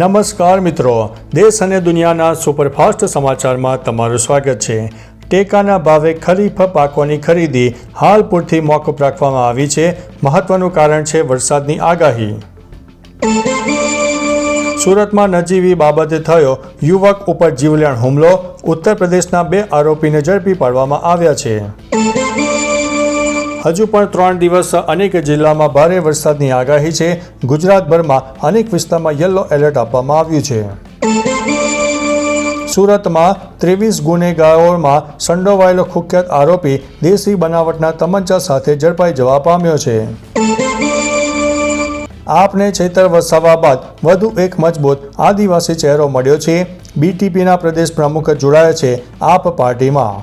નમસ્કાર મિત્રો, દેશ અને દુનિયાના સુપરફાસ્ટ સમાચારમાં તમારું સ્વાગત છે. ટેકાના ભાવે ખરીફ પાકોની ખરીદી હાલ પૂરતી મોકૂફ રાખવામાં આવી છે. મહત્વનું કારણ છે વરસાદની આગાહી. સુરતમાં નજીવી બાબતે થયો યુવક ઉપર જીવલેણ હુમલો. ઉત્તર પ્રદેશના બે આરોપીને ઝડપી પાડવામાં આવ્યા છે. હજુ પણ ત્રણ દિવસ અનેક જિલ્લામાં ભારે વરસાદની આગાહી છે. ગુજરાતભરમાં અનેક વિસ્તારમાં યલો એલર્ટ આપવામાં આવ્યું છે. સુરતમાં ત્રેવીસ ગુનેગારોમાં સંડોવાયેલો કુખ્યાત આરોપી દેશી બનાવટના તમંચા સાથે ઝડપાઈ જવા પામ્યો છે. આપને છેતર વસાવા બાદ વધુ એક મજબૂત આદિવાસી ચહેરો મળ્યો છે. બીટીપીના પ્રદેશ પ્રમુખ જોડાયા છે. આપ પાર્ટીમાં.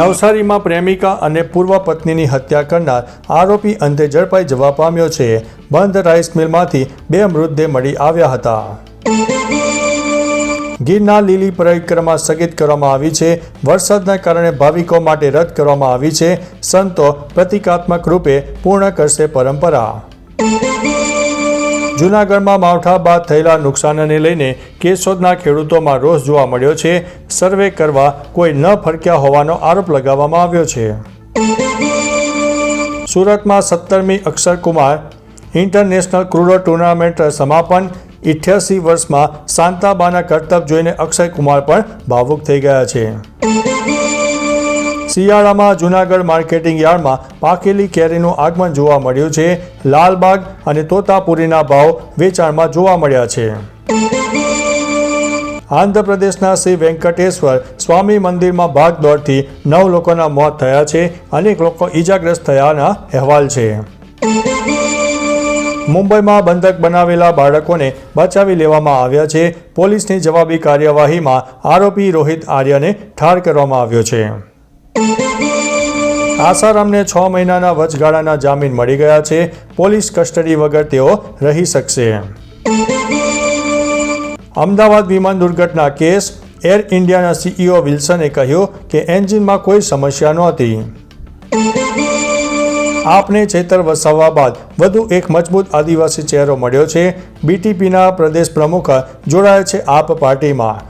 નવસારીમાં પ્રેમિકા અને પૂર્વ પત્નીની હત્યા કરનાર આરોપી અંતે ઝડપાઈ જવા પામ્યો છે. બંધ રાઈસ મિલમાંથી બે મૃતદેહ મળી આવ્યા હતા. ગીરના લીલી પરિક્રમા સ્થગિત કરવામાં આવી છે. વરસાદના કારણે ભાવિકો માટે રદ કરવામાં આવી છે. સંતો પ્રતિકાત્મક રૂપે પૂર્ણ કરશે પરંપરા. જૂનાગઢમાં માવઠા બાદ થયેલા નુકસાનને લઈને કેશોદના ખેડૂતોમાં રોષ જોવા મળ્યો છે. સર્વે કરવા કોઈ ન ફરક્યા હોવાનો આરોપ લગાવવામાં આવ્યો છે. સુરતમાં સત્તરમી અક્ષરકુમાર ઇન્ટરનેશનલ ક્રૂડો ટુર્નામેન્ટ સમાપન. ઇઠ્યાસી વર્ષમાં શાંતાબાના કરતબ જોઈને અક્ષય કુમાર પણ ભાવુક થઈ ગયા છે. શિયાળામાં જૂનાગઢ માર્કેટિંગ યાર્ડમાં પાકેલી કેરીનું આગમન જોવા મળ્યું છે. લાલબાગ અને તોતાપુરીના ભાવ વેચાણમાં જોવા મળ્યા છે. આંધ્રપ્રદેશના શ્રી વેંકટેશ્વર સ્વામી મંદિરમાં ભાગદોડથી નવ લોકોના મોત થયા છે. અનેક લોકો ઈજાગ્રસ્ત થયાના અહેવાલ છે. મુંબઈમાં બંધક બનાવેલા બાળકોને બચાવી લેવામાં આવ્યા છે. પોલીસની જવાબી કાર્યવાહીમાં આરોપી રોહિત આર્યને ઠાર કરવામાં આવ્યો છે. આસારામને છ મહિનાના વચગાળાના જામીન મળી ગયા છે. પોલીસ કસ્ટડી વગર તેઓ રહી શકશે. અમદાવાદ વિમાન દુર્ઘટના કેસ. એર ઇન્ડિયાના સીઈઓ વિલ્સને કહ્યું કે એન્જિનમાં કોઈ સમસ્યા નહોતી. આપને છેતર વસાવવા બાદ વધુ એક મજબૂત આદિવાસી ચહેરો મળ્યો છે. બીટીપીના પ્રદેશ પ્રમુખ જોડાયા છે આપ પાર્ટીમાં.